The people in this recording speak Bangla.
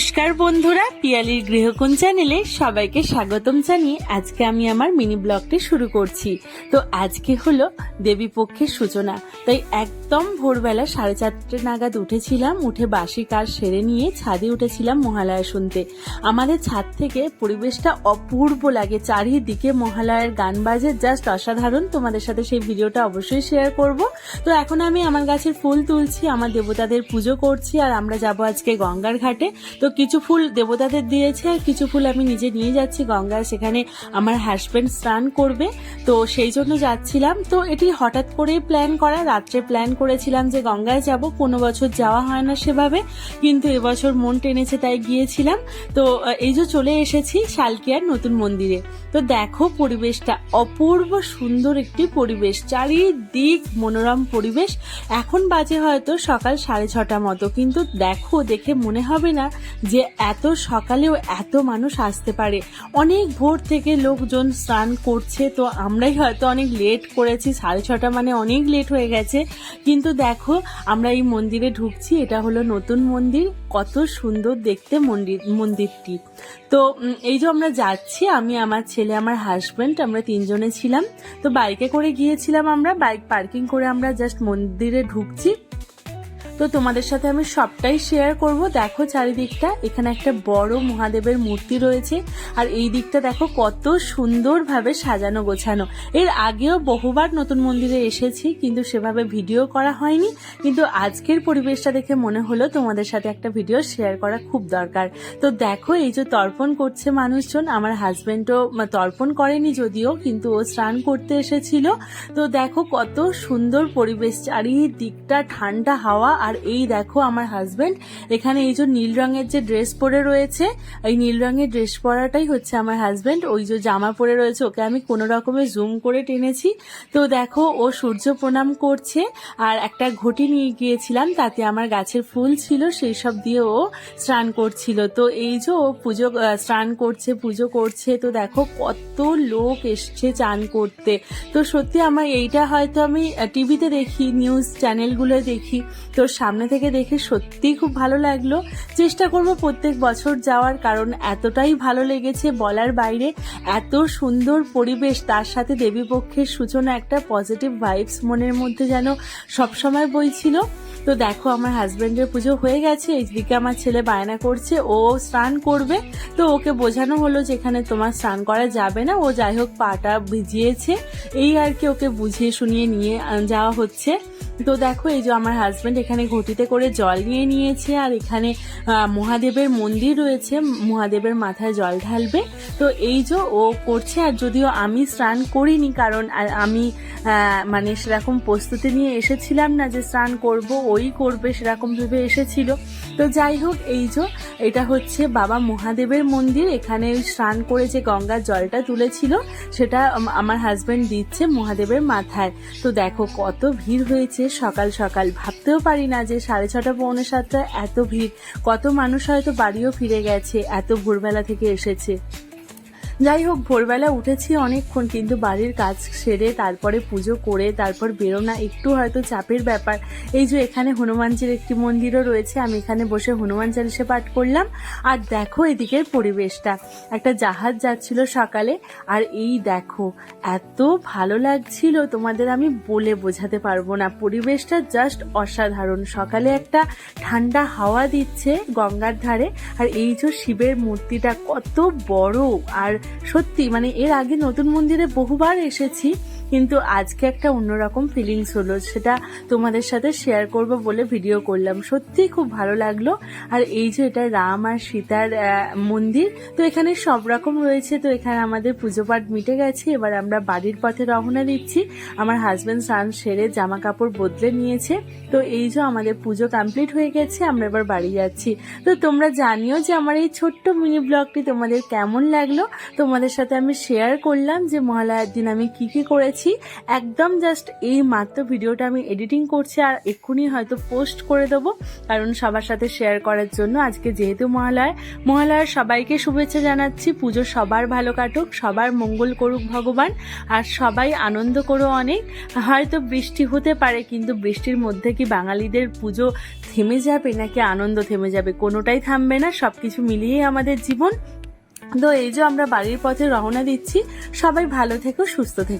নমস্কার বন্ধুরা, পিয়ালির গৃহকোণ চ্যানেলে সবাইকে স্বাগতম জানিয়ে আজকে আমি আমার মিনি ব্লগটি শুরু করছি। তো আজকে হলো দেবী পক্ষের সূচনা। তাই একদম ভোরবেলা সাড়ে চারটে নাগাদ উঠেছিলাম, উঠে বাসি কাজ সেরে নিয়ে ছাদে উঠেছিলাম মহালয়া শুনতে। আমাদের ছাদ থেকে পরিবেশটা অপূর্ব লাগে, চারিদিকে মহালয়ার গান বাজে জাস্ট অসাধারণ। তোমাদের সাথে সেই ভিডিওটা অবশ্যই শেয়ার করব। তো এখন আমি আমার গাছের ফুল তুলছি, আমার দেবতাদের পুজো করছি, আর আমরা যাব আজকে গঙ্গার ঘাটে। তো কিছু ফুল দেবতাদের দিয়েছে, কিছু ফুল আমি নিজে নিয়ে যাচ্ছি গঙ্গায়, সেখানে আমার হাজব্যান্ড স্নান করবে, তো সেই জন্য যাচ্ছিলাম। তো এটি হঠাৎ করে প্ল্যান করা, রাত্রে প্ল্যান করেছিলাম যে গঙ্গায় যাব, কোনো বছর যাওয়া হয় না সেভাবে, কিন্তু এবছর মন টেনেছে তাই গিয়েছিলাম। তো এই যে চলে এসেছি শালকিয়ার নতুন মন্দিরে। তো দেখো পরিবেশটা, অপূর্ব সুন্দর একটি পরিবেশ, চারিদিক মনোরম পরিবেশ। এখন বাজে হয়তো সকাল সাড়ে ছটা মতো, কিন্তু দেখো, দেখে মনে হবে না যে এত সকালেও এত মানুষ আসতে পারে। অনেক ভোর থেকে লোকজন স্নান করছে, তো আমরাই হয়তো অনেক লেট করেছি, সাড়ে ছটা মানে অনেক লেট হয়ে গেছে। কিন্তু দেখো, আমরা এই মন্দিরে ঢুকছি, এটা হলো নতুন মন্দির, কত সুন্দর দেখতে মন্দির, মন্দিরটি। তো এই যে আমরা যাচ্ছি, আমি, আমার ছেলে, আমার হাজবেন্ড আমরা তিনজনে ছিলাম। তো বাইকে করে গিয়েছিলাম আমরা বাইক পার্কিং করে আমরা জাস্ট মন্দিরে ঢুকছি। তো তোমাদের সাথে আমি সবটাই শেয়ার করব। দেখো চারিদিকটা, এখানে একটা বড় মহাদেবের মূর্তি রয়েছে। আর এই দিকটা দেখো কত সুন্দরভাবে সাজানো গোছানো। এর আগেও বহুবার নতুন মন্দিরে এসেছি, কিন্তু সেভাবে ভিডিও করা হয়নি। কিন্তু আজকের পরিবেশটা দেখে মনে হলো তোমাদের সাথে একটা ভিডিও শেয়ার করা খুব দরকার। তো দেখো এই যে তর্পণ করছে মানুষজন, আমার হাজবেন্ডও তর্পণ করেনি যদিও, কিন্তু ও স্নান করতে এসেছিল। তো দেখো কত সুন্দর পরিবেশ, চারিদিকটা ঠান্ডা হাওয়া আর এই দেখো আমার হাজবেন্ড এখানে এই যে নীল রঙের যে ড্রেস পরে রয়েছে, এই নীল রঙের ড্রেস পরাটাই হচ্ছে আমার হাজবেন্ড ওই যে জামা পরে রয়েছে, ওকে আমি কোনো রকমে জুম করে টেনেছি। তো দেখো ও সূর্য প্রণাম করছে, আর একটা ঘটি নিয়ে গিয়েছিলাম, তাতে আমার গাছের ফুল ছিল, সেই সব দিয়ে ও স্নান করছিল। তো এই যে ও পুজো স্নান করছে, পুজো করছে, তো দেখো কত লোক এসছে চান করতে। তো সত্যি আমার এইটা হয়তো আমি টিভিতে দেখি নিউজ চ্যানেলগুলো দেখি, তো সামনে থেকে দেখে সত্যিই খুব ভালো লাগল। চেষ্টা করব প্রত্যেক বছর যাওয়ার, কারণ এতটাই ভালো লেগেছে বলার বাইরে। এত সুন্দর পরিবেশ, তার সাথে দেবীপক্ষের সূচনা, একটা পজিটিভ ভাইবস মনের মধ্যে যেন সবসময় বইছিল। তো দেখো, আমার হাজব্যান্ডের পুজো হয়ে গেছে, এইদিকে আমার ছেলে বায়না করছে, ও স্নান করবে। তো ওকে বোঝানো হলো যে এখানে তোমার স্নান করা যাবে না, ও যাই হোক পাটা ভিজিয়েছে। এই আর কি ওকে বুঝিয়ে শুনিয়ে নিয়ে যাওয়া হচ্ছে। তো দেখো, এই যে আমার হাজব্যান্ড এখানে ঘটিতে করে জল নিয়ে নিয়েছে, আর এখানে মহাদেবের মন্দির রয়েছে, মহাদেবের মাথায় জল ঢালবে। তো এই যে ও করছে, আর যদিও আমি স্নান করিনি, কারণ আমি মানে সেরকম প্রস্তুতি নিয়ে এসেছিলাম না যে স্নান করব, ওই করবে, সেরকম ভেবে এসেছিল। তো যাই হোক, এই যে এটা হচ্ছে বাবা মহাদেবের মন্দির, এখানে স্নান করে যে গঙ্গার জলটা তুলেছিল, সেটা আমার হাজব্যান্ড দিচ্ছে মহাদেবের মাথায়। তো দেখো, কত ভিড় হয়েছে সকাল সকাল। ভাবতেও পারি না যে সাড়ে ছটা পৌনে সাতটা এত ভিড়। কত মানুষ হয়তো বাড়িও ফিরে গেছে, এত ভোরবেলা থেকে এসেছে। যাই হোক, ভোরবেলা উঠেছি অনেকক্ষণ, কিন্তু বাড়ির কাজ সেরে তারপরে পুজো করে তারপর বেরোনা একটু হয়তো চাপের ব্যাপার। এই যে এখানে হনুমানজির একটি মন্দিরও রয়েছে, আমি এখানে বসে হনুমান চালিশে পাঠ করলাম। আর দেখো এদিকের পরিবেশটা, একটা জাহাজ যাচ্ছিল সকালে, আর এই দেখো, এত ভালো লাগছিল, তোমাদের আমি বলে বোঝাতে পারব না। পরিবেশটা জাস্ট অসাধারণ। সকালে একটা ঠান্ডা হাওয়া দিচ্ছে গঙ্গার ধারে, আর এই যে শিবের মূর্তিটা কত বড়, আর সত্যি মানে এর আগে নতুন মন্দিরে বহুবার এসেছি। কিন্তু আজকে একটা অন্যরকম ফিলিংস হলো, সেটা তোমাদের সাথে শেয়ার করব বলে ভিডিও করলাম। সত্যি খুব ভালো লাগল। আর এই যে এটা রাম আর সীতার মন্দির, তো এখানে সব রকম রয়েছে। তো এখানে আমাদের পুজো পাঠ মিটে গেছে। এবার আমরা বাড়ির পথে রওনা দিচ্ছি। আমার হাজবেন্ড স্নান সেরে জামা কাপড় বদলে নিয়েছে। তো এই যে আমাদের পুজো কমপ্লিট হয়ে গেছে, আমরা এবার বাড়ি যাচ্ছি। তো তোমরা জানিও যে আমার এই ছোট্ট মিনি ব্লগটি তোমাদের কেমন লাগল? তোমাদের সাথে আমি শেয়ার করলাম যে মহালয়ার দিন আমি কি কি করেছি। দিচ্ছি একদম জাস্ট এই মাত্র ভিডিওটা আমি এডিটিং করছি আর এক্ষুনি হয়তো পোস্ট করে দেবো, কারণ সবার সাথে শেয়ার করার জন্য আজকে যেহেতু মহালয় মহালয়ার সবাইকে শুভেচ্ছা জানাচ্ছি, পুজো সবার ভালো কাটুক, সবার মঙ্গল করুক ভগবান, আর সবাই আনন্দ করো অনেক। হয়তো বৃষ্টি হতে পারে, কিন্তু বৃষ্টির মধ্যে কি বাঙালিদের পুজো থেমে যাবে নাকি আনন্দ থেমে যাবে, কোনোটাই থামবে না সব কিছু মিলিয়েই আমাদের জীবন। তো এই যে আমরা বাড়ির পথে রওনা দিচ্ছি, সবাই ভালো থেকো, সুস্থ থেকো।